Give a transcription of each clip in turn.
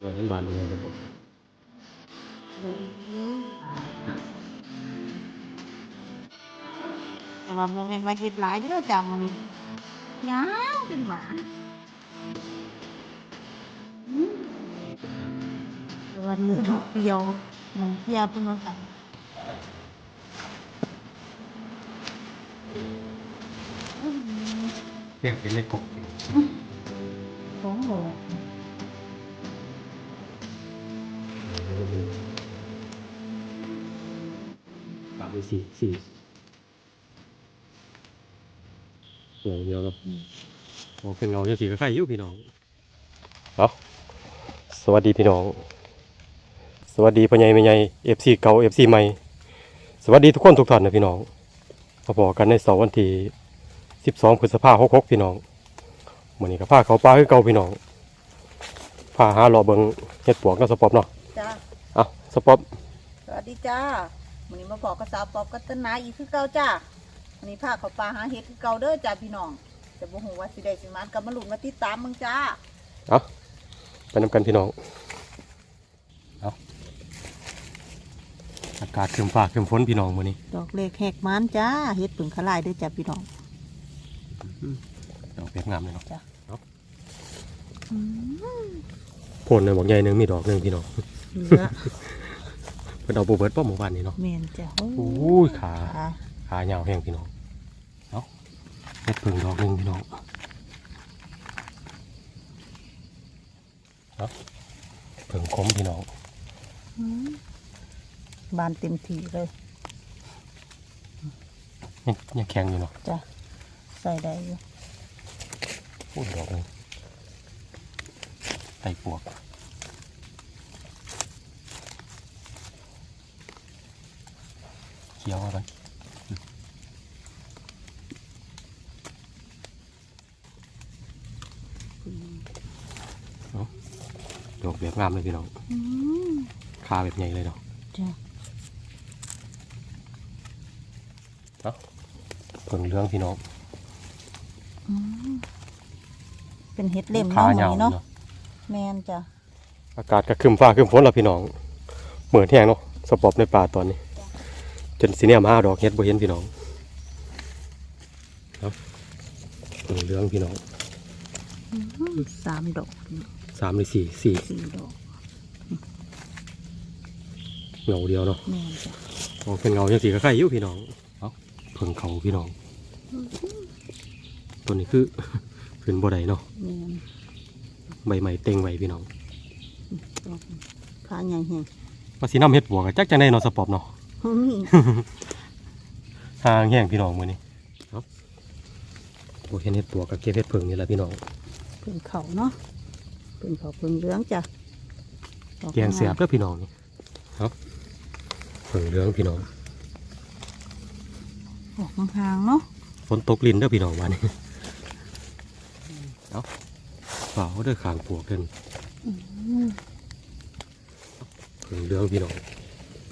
เงินบาทเงินระบบแต่ว่ามันเป็นมาเห็ดหลายเด้อจ้ะมันยาวเป็นหมาแต่ว่าเนื้อดอกเดียวหนังเดียวเป็นมาสั่งเรียกเป็นเลขกบโอ้โหปากไปสี่สี่เงาเดียวครับโอ้เป็นเงาจังสีก็ไข่อยู่พี่น้องเอาสวัสดีพี่น้อง สวัสดีพ่อใหญ่แม่ใหญ่เอฟซีเก่าเอฟซีใหม่ สวัสดีทุกคนทุกท่านนะพี่น้องมาบอกกันในเสาร์วันที่12พฤษภาคม66พี่น้องมื้อนี้ก็พาเขาปลาคือเก่าพี่น้องพาหารอเบิงเฮ็ดปวกเนาะสปอปเนาะจ้าเอ้า สปอปสวัสดีจ้าวันนี้มาบอกกับสาวปอบกับต้นนาอีกคือเก่าจ้าวันนี้พาเขาปลาหาเห็ดคือเก่าเด้อจ้าพี่น้องแต่บ่ฮู้ว่าสิได้สิมานกับมาลุ้นมาติดตามมึงจ้าเอาไปนำกันพี่น้องเอาอากาศครึมฟ้าครึมฝนพี่น้องมื้อนี้ดอกเล็กแหกมันจ้าเห็ดปึงขลายเด้อจ้าพี่น้องดอกแบบงามเลยเนาะจ้ะเอาอืมโพนในบอกใหญ่หนึงมีดอกหนึงพี่น้อง เหลือเพิ่นเอาปูเบิดป้อหมู่บ้านนี่เนาะเมนจ้าโอ้โอ้ยขาขาขายาวแห้งพี่น้องเอาเฮ็ดเพิ่งดอกหนึงพี่น้องเอาเพิ่งคมพี่น้องอืมบานเต็มทีเลยยังยังแข็งอยู่เนาะจ้ะใส่ได้อยู่โอ้ยดอกหนึงไต่ปวก เคี้ยวเอาไปดอกแบบงามเลยพี่น้องอืมคาแบบใหญ่เลยเนาะจ้ะเพิ่งเหลื้องพี่น้องอืมเป็นเห็ดเล่มขาเนาะยาวมื้อนี้เนาะเนาะแมนจ้ะอากาศก็ครึมฟ้าครึมฝนแล้วพี่น้องเหมือนแห้งเนาะสปอบในป่าตอนนี้จ นสีเนี่ยมาหาดอกเฮ็ดบ่เห็นพี่น้องเอาเพิ่งเหลื้องพี่น้องอืมสามดอกสามหรือสี่สี่สี่ดอกเงาเดียวเนาะแมนจ้ะมองเป็นเงาจังสีก็ไข่อยู่พี่น้องเอาเพิ่งเขาพี่น้อง ตัวนี้คือขึ้นบ่ได้เนาะแมนใบใหม่เต็งไว้พี่น้องดอกขาใหญ่แห้งว่าสีน้ำเฮ็ดบัวก็จักจังได้เนาะสปอบเนาะ เฮ้ยห่างแห้งพี่น้องมื้อนี้เอาบ่เห็นเฮ็ดบัวก็เก็บเฮ็ดเพิ่งนี่แหละพี่น้อง เพิ่งเขาเนาะเพิ่งเขาเพิ่งเหลืองจ้ะดอแกงเสียบเด้อพี่น้องนี่ครับเพิ่งเหลืองพี่น้อง ออกห่างๆเนาะฝนตกลิ้นเด้อพี่น้องวันนี้เอาเปล่าเด้อข้างปวกเด้นอืมเพิ่งเหลืองพี่น้อง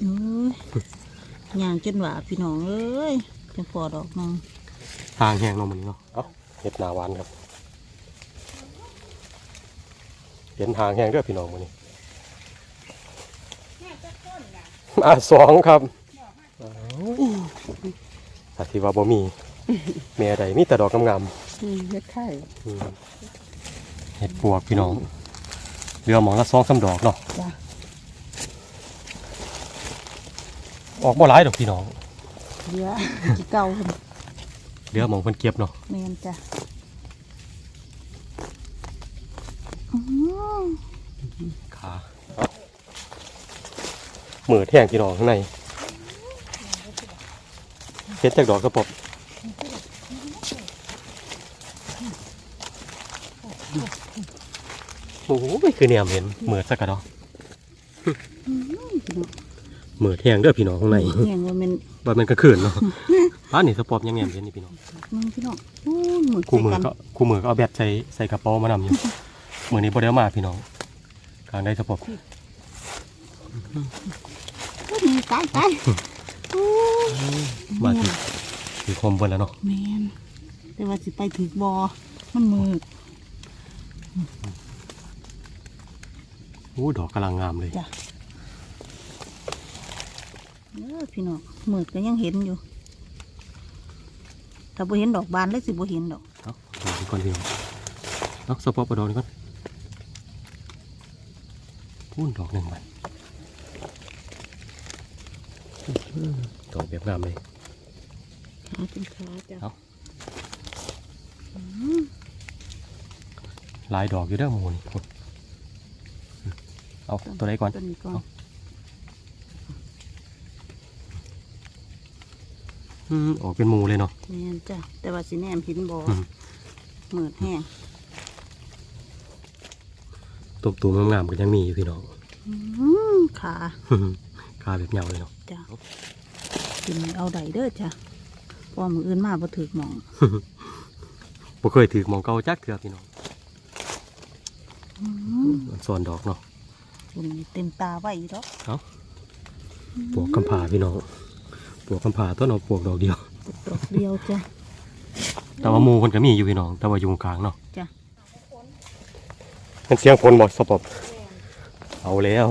เอ้ย ย่างจนหวาพี่น้องเอ้ยจังพอดอกนึงห่างแห้งเนาะมื้อนี้เนาะเอ้าเฮ็ดหน้าหวานครับ เห็นห่างแห้งเด้อพี่น้องมื้อนี้มาสองครับอ้าวอาที่ว่าบ่มีแม่ใดมีแต่ดอกงามอืมเฮ็ดไข่ๆอืมเห็ดปวกพี่น้องเรือหมองละสองสามดอกเนาะ จ้ะ ออกบ่หลายดอกพี่น้องเยอะจีเก่าพุ่นเรือหมองเพิ่นเก็บเนาะแมนจ้ะอืมขาเอามือแท่งพี่น้องข้างในเห็ดจากดอกกระปบโอ้โหคือเนี่ยเห็นมือสักกระดอก มือแทงเด้อพี่น้องข้างในแห้งว่ามันว่ามันก็คืนเนาะป้านนี่สปอบยังแงมเห็นนี่พี่น้องมึงพี่น้องโอ้ยมือคู่มือใส่ก็คู่มือก็เอาแบตใส่ใส่กระเป๋ามานำอยู่มือนี้บ่ได้เอามาพี่น้องกลางได้สปอบโอ้ยมือตายตายโอ้ยมาถือถือคมเบิ่นแล้วเนาะแมนแต่ว่าสิไปถึกบอมันมือโอ้ดอกกำลังงามเลยจ้ะ เออพี่น้องมืดก็ยังเห็นอยู่ ถ้าบ่เห็นดอกบานเลยสิบ่เห็นดอกเอาดอกนี้ก่อนพี่น้องเอาสปอปเอาดอกนี้ก่อนพูนดอกหนึ่งไปดอกแบบงามเลยขาเป็นขาจ้ะเอาหลายดอกอยู่เด้อหมูนี่เอาตัวไหนก่อน ต้นนี้ก่อน เอา อืมออกเป็นหมูเลยเนาะแม่นจ้ะแต่ว่าสิแนมเห็นบ่อืมมืดแห้งตุ่มๆงามๆก็ยังมีอยู่พี่น้องอืมขาคาแบบเหยาวเลยเนาะจ้ะกินเอาใดเด้อจ้ะเพราะว่ามืออื่นมาบ่ถึกหมองบ่เคยถือหมองเก่าจักเถื่อพี่น้องอืมมันส่วนดอกเนาะต้นนี้เต็มตาไว้อีกดอกปวกกำผาพี่น้อง ปวกกำผาต้นเอาปวกดอกเดียว ดอกเดียวจ้ะแต่ว่าหมูคนก็มีอยู่พี่น้อง แต่ว่าอยู่กลางเนาะจ้ะมันเสียงฝนบ่สปอบเอาแล้ว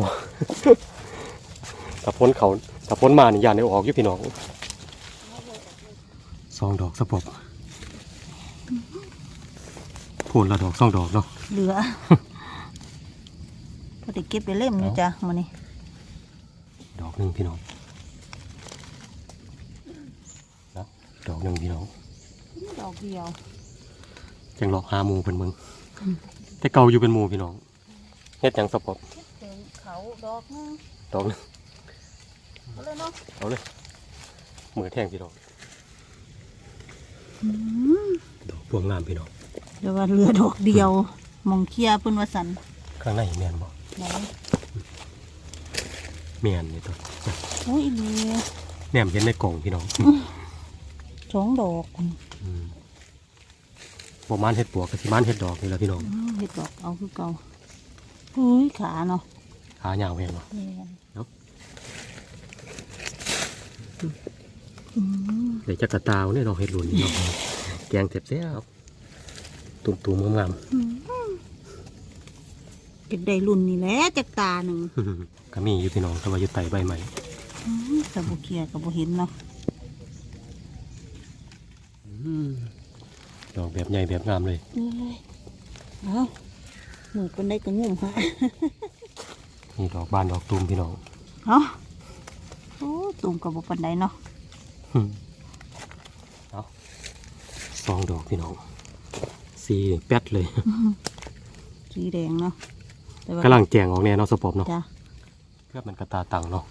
ถ้าฝนเขาถ้าฝนมานี่ยานได้ออกอยู่พี่น้องสองดอกสปอบพูนละดอกสองดอกเนาะเหลือพอได้เก็บไปเล่มอยู่จ้ะมื้อนี้ดอกหนึ่งพี่น้องนะ ดอกหนึ่งพี่น้องดอกเดียวจังหลอกหาหมูเป็นมึงแต่เก่าอยู่เป็นหมูพี่น้องเฮ็ดหยังสปอบเต็มเขาดอกนึงดอกหนึงเอาเลยเนาะเอาเลยมือแทงพี่น้องอืมดอกพวงงามพี่น้องเดี๋ยวว่าเหลือดอกเดียวมองเคลียร์เพิ่นว่าสันข้างในแมนบ่ไหนแมนนี่ตัวโอ้ยเหลือแนมเห็นในกล่องพี่น้อง สองดอกอืมบ่มานเฮ็ดปวกกับสิมานเฮ็ดดอกนี่แหละพี่น้องอืมเห็ดดอกเอาคือเก่าเฮ้ยขาเนาะหายาวแพงเนาะแม่นเนาะอืมเดี๋ยวจะกระตาวเนี่ยดอกเฮ็ดหลุนนี่เนาะแกงแซ่บๆตุ่มๆงามเก็บได้รุ่นนี่แหละจักตาหนึ่งๆก็มีอยู่พี่น้องแต่ว่าอยู่ใต้ใบใหม่อืมแต่บ่เคลียร์ก็บ่เห็นเนาะ ดอกแบบใหญ่แบบงามเลยเอ้ยเอาหมือคนได้ก็งุ่มฮะนี่ดอกบานดอกตูมพี่น้องเนาะโอ้ตุ่มกับบ่ปานใดเนาะเอาสองดอกพี่น้องสีแป๊ดเลยสีแดงเนาะแต่ว่ากำลังแจงออกแน่เนาะสปอบเนาะจ้ะเพื่อมันกระตาตังเนาะ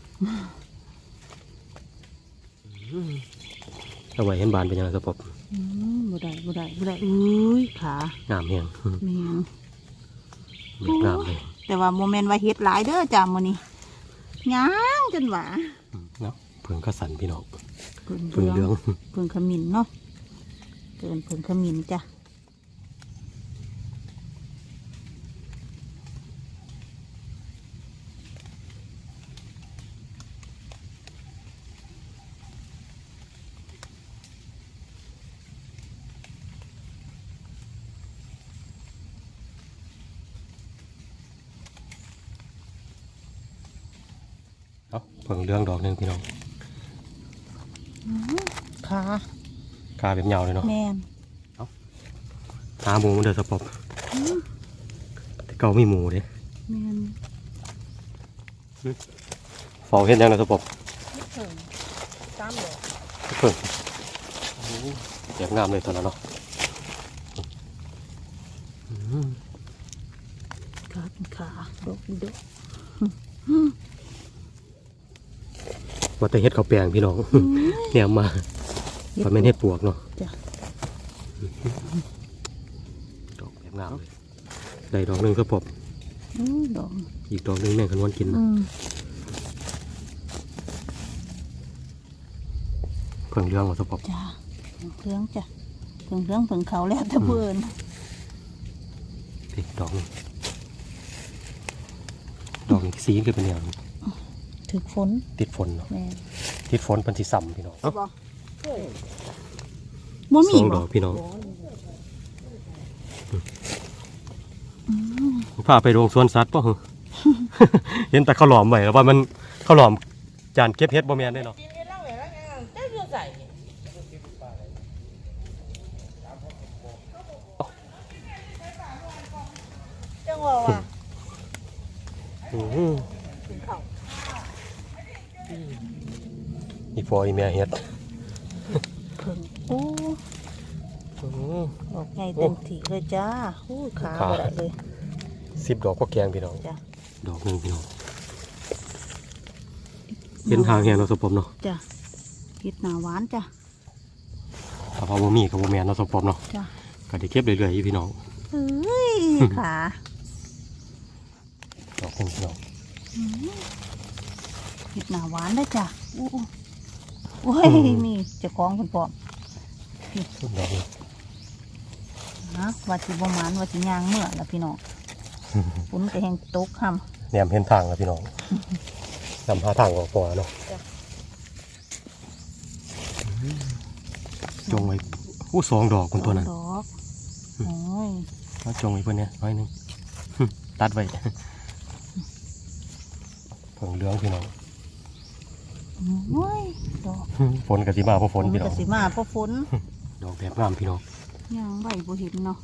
เอาไว้เห็นบานเป็นยังไงสปอบอืมบ่ ได้บ่ได้บ่ได้อุ้ยขางามเฮียงแม่นแบบงามเลยแต่ว่าโมเมนต์ว่าเฮ็ดหลายเด้อจ้ามื้อนี้ย่างจนหว่าอืมเนาะเพิ่งกระสันพี่น้องเพิ่งเพิ่งเหลืเลี้อยงงเพิ่งขมิ้นเนาะเกินเพิ่งขมิ้นจ้ะ เนาะเพิ่งเรื่องดอกหนึ่งพี่น้องขากาแบบยาวเลยเนาะแม่นหาหมูมันเดือดสปอบแต่เก่ามีหมูเด้แม่นฟองเห็นยังนะสปอบเพิ่งตามดอกเพิ่งแบบงามเลยตอนนั้นเนาะอืมขาเป็นขาดอกเป็นดอก ว่าแต่เฮ็ดข้าวแปลงพี่น้องเนี่ยมาว่าแม่นเฮ็ดปวกเนาะจ้ะดอกแบบงามเลยได้ดอกหนึ่งสปอบอู้ดอกอีกดอกหนึ่งแม่งขนวนกินอืนะมเพิ่งเรื่องว่าสปอบจ้าเพิ่งจ้ะเพิ่งเรื่องเพิ่งเขาแล้วแต่เพิ่นติดดอกหนึ่งดอกนี้สีก็เป็นอย่าง ถึกฝนติดฝนเนาะแม่นติดฝนเป็นสีสัมพี่น้องบ่บ่สมีองดบ่อกพี่น้องพาไปโรงสวนสัตว์ป่ะ เหรอเห็นแต่ข้าวหลอมไว้แล้วว่ามันข้าวหลอมจานเก็บเฮ็ดบ่แม่นได้เนาะ กินเล่าแหวนแล้วยังเจ้าอยู่ใส่จังว่าว่ะ อื้อหือ กินข้าว อี พออีแม่เฮ็ดเพิ่งโอ้อื้อหืออกไงเต็มที่เลยจ้าอู้ขาขาบ่ได้เลย สิบดอกก็แกงพี่น้องจ้ะ ดอกหนึงพี่น้องเห็นทางแหงเราะสปอมเนาะจ้ะเฮ็ดหน้าหวานจ้ะถ้าว่าบ่มีก็บ่แม่นเนาะสปอมเนาะจ้ะก็ได้เก็บเรื่อยๆอยู่พี่น้องเอ้ยขาดอกหนึงพี่น้องเฮ็ดหน้าหวานได้จ้ะอู้ โอ้ยมีเจ้าของเพิ่นพร้อมดอกหนึงนะว่าสิบ่หมานว่าสิย่างเมื่อล่ะพี่น้องฝนก็แห้งตกค่ำแหนมเห็นทางแล้วพี่น้องนำหาทางออกปอเนาะจ้ะจงไว้อู้สองดอกคนตัวนั้นดอกโอ้ยเอาจงไว้เพื่อนเนี่ยน้อยหนึง ตัดไว้เพิ่งเหลื้องพี่น้อง โอ้ยดอกฝนกับสิมาเพราะฝนมันพี่น้ก็องสิมาเพราะฝนดอกแบบงามพี่น้องย่างใบบ่เห็นเนาะ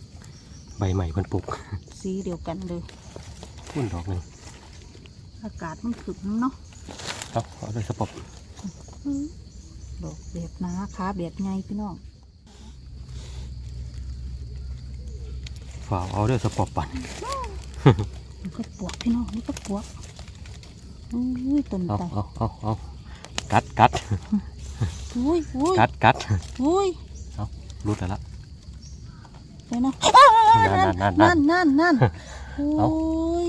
ใบใหม่เพิ่นปลูกสีเดียวกันเลยพุ่นดอกหนึ่งอากาศมันขึ้นเนาะเอาเอาเลยสปอบอืมดอกแบบหนาขาแบบไงพี่น้องฝากเอาเลยสปอบปั่นมันก็ปวกพี่น้องนี่ก็ปวกอุ้ยต้นเอาไตเอาเอาเอา กัดกัดอุ้ยอุ้ยกัดกัดอุ้ยรุดแล้วละไปเนาะนั่นนั่นนั่นนั่นนั่นนั่นเอาโอ้ย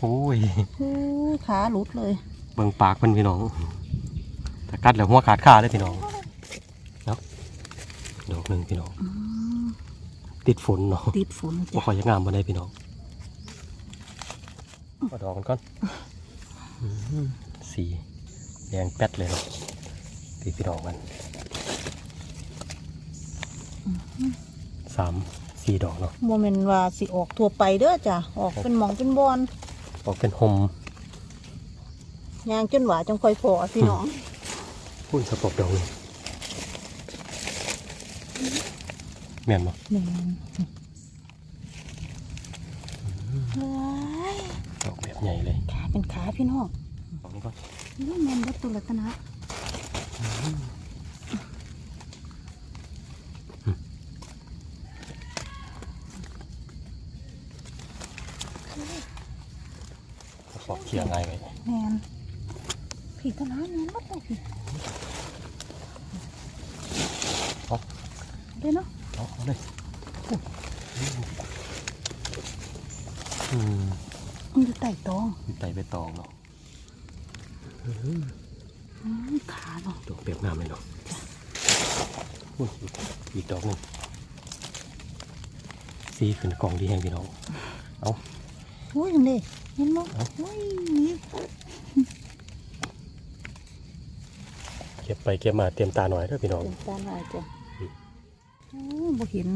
โอ้ยโอ้ยขาหลุดเลย เบิ่งปากเพิ่นพี่น้องถ้ากัดแล้วหัวขาดขาเลยพี่น้องเอาดอกหนึ่งพี่น้องอืมติดฝนเนาะติดฝนบ่จ้ะค่อยจะงามบ่ได้พี่น้องมาดอกกันก่อนอืมสี แดงแป๊ดเลยเนาะตีพี่น้องกันสามสี่ดอกเนาะโมเมนว่าสิออกทั่วไปเด้อจ้ะออกเป็นหมองเป็นบอนออกเป็นหมยางจนหวาจังค่อยพอพี่น้องพุ่นสปอบดอกนี่แม่นบ่แม่นเฮ้ยดอกแบบใหญ่เลยขาเป็นขาพี่น้องดอกนี้ก่อน นี่แมนวัตถุรัตนะสปอบเขี่ยง่ายไปแมนผีตะนะแมนวัดเลยพี่เด้อเนาะเอาเอาเลยอืมมันอยู่ใต้ตองมีไตไปตองเนาะอืม ขาเนาะดอกแบบงามเลยเนาะอุ้ยอีกดอกหนึงสีขึ้นกล่องดีแห้งพี่น้องโอ้ยยังเด้เห็นมั้ยเอ้าโอ้ยเก็บไปเก็บมาเตรียมตาหน่อยเด้อพี่น้องเป็นตาหน่อยจ้ะโอ้ยบ่เห็น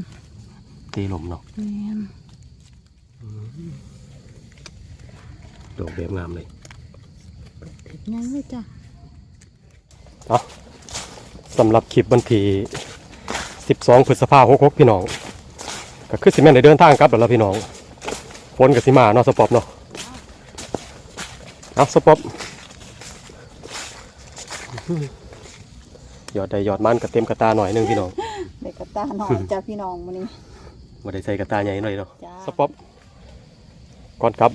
ตีลมเนาะแมนดอกแบบงามเลย ถึงยังเลยจ้ะเอาสำหรับคลิปวันที่12พฤษภาคม66พี่น้อง ก็คือสิแม่นได้เดินทางกลับแล้วล่ะพี่น้องฝนกับสิมาเนาะสปอบเนาะเอาสปอบยอดใดยอดมันก็เต็มกระตาหน่อยหนึงพี่น้องเด็กกระตาหน่อยจ้ะพี่น้องมื้อนี้มาได้ใส่กระตาใหญ่หน่อยเนาะจ้าสปอบก่อนกลับ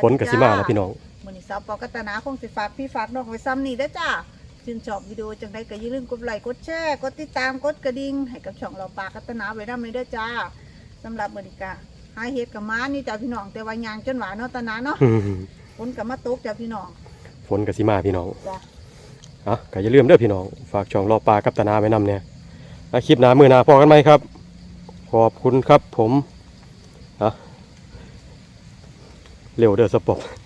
ฝนกับสิมาแล้วพี่น้อง มื้อนี้สาวปอกัตนาคงสิฝากพี่ฝากน้องไว้ซ้ำนี่เด้อจ้าชื่นชอบวิดีโอจังไดก็อย่าลืมกดไลค์กดแชร์กดติดตามกดกระดิ่งให้กับช่องเราปากัตนาไว้นำเลยเด้อจ้าสำหรับมื้อนี้ก็หาเฮ็ดกับม้านี่จ้าพี่น้องแต่ว่ายางจนหวานเนาะตานาเนาะฝนก็มาตกจ้าพี่น้องฝนกับสิมาพี่น้องจ้า อะก็อย่าลืมเด้อพี่น้อง ฝากช่องรอปลากับตนาไว้นำเนี่ยอะคลิปหน้ามือหน้าพอกันไหมครับ ขอบคุณครับผมอะเร็วเด้อสปอบ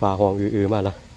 ฝ่าห้องอือๆมาละ